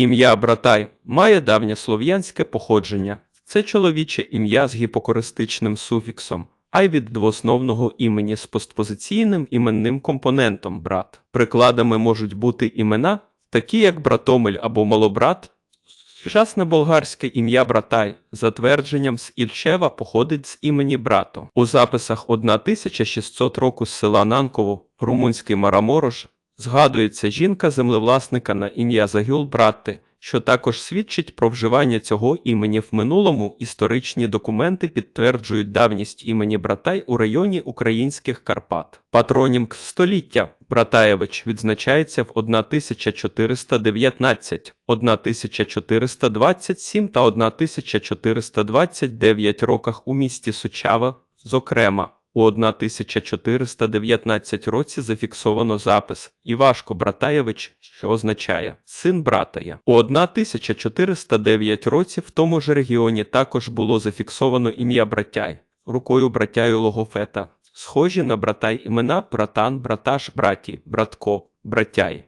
Ім'я Братай має давнє слов'янське походження. Це чоловіче ім'я з гіпокористичним суфіксом, а й від двоосновного імені з постпозиційним іменним компонентом брат. Прикладами можуть бути імена, такі як Братомель або Малобрат. Сучасне болгарське ім'я Братай за твердженням з Ільчева походить з імені брато. У записах 1600 року з села Нанково, румунський Мараморож, згадується жінка землевласника на ім'я Загюл Братти, що також свідчить про вживання цього імені в минулому. Історичні документи підтверджують давність імені Братай у районі українських Карпат. Патронім століття Братаєвич відзначається в 1419, 1427 та 1429 роках у місті Сучава, зокрема. У 1419 році зафіксовано запис Івашко Братаєвич, що означає син братая. У 1409 році в тому ж регіоні також було зафіксовано ім'я Братяй, рукою братяю Логофета, схожі на братай імена братан, браташ, браті, братко, братяй.